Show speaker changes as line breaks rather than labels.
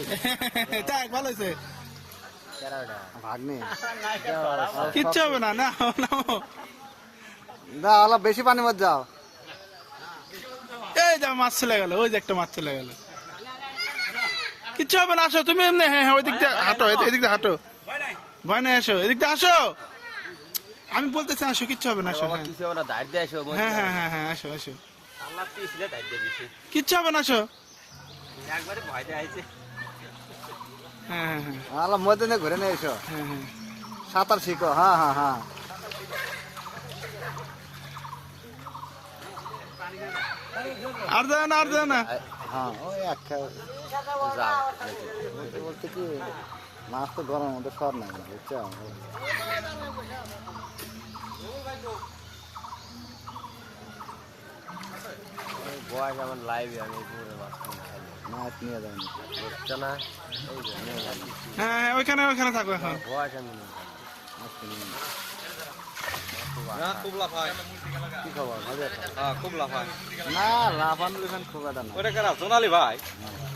তাই ভালো হয়েছে? কিচ্ছু হবে না না
দা আলা বেশি পানি মত যাও
এই যা মাছ চলে গেল ওই যে একটা মাছ চলে গেল। কিচ্ছু হবে না আসো তুমি এমনি হ্যাঁ হ্যাঁ ওই দিক দিয়ে হাঁটো এদিক- দিয়ে হাঁটো। ভয় নাই আসো এদিক দিয়ে আসো। আমি বলতেছি আসো কিচ্ছু হবে না আসো হ্যাঁ। হ্যাঁ হ্যাঁ হ্যাঁ হ্যাঁ আসো আসো। কিচ্ছু হবে না আসো।
একবারে ভয় দিয়ে আইছে
হ্যাঁ হ্যাঁ হ্যাঁ
আলা মধ্যে নিয়ে ঘুরে নিয়ে এসো।
হ্যাঁ হ্যাঁ
সাঁতার শিখো হ্যাঁ হ্যাঁ হ্যাঁ
আর দেয় না আর দেয় না
হ্যাঁ ওই এক খা-
যাও
বলতে কি মাছ তো গরমের মধ্যে সর নাই বুঝছ?
বয়স আমার লাইভে আমি পুরো মাছ
হ্যাঁ হ্যাঁ ওইখানে ওইখানে থাকো এখন।
কিনে নিয়ে যাবেন।
খুব লাফায়।
কি খবর? ভালো
হ্যাঁ খুব লাফায়।
না খুব একটা না।
ওটা কারা সোনালি ভাই।
না।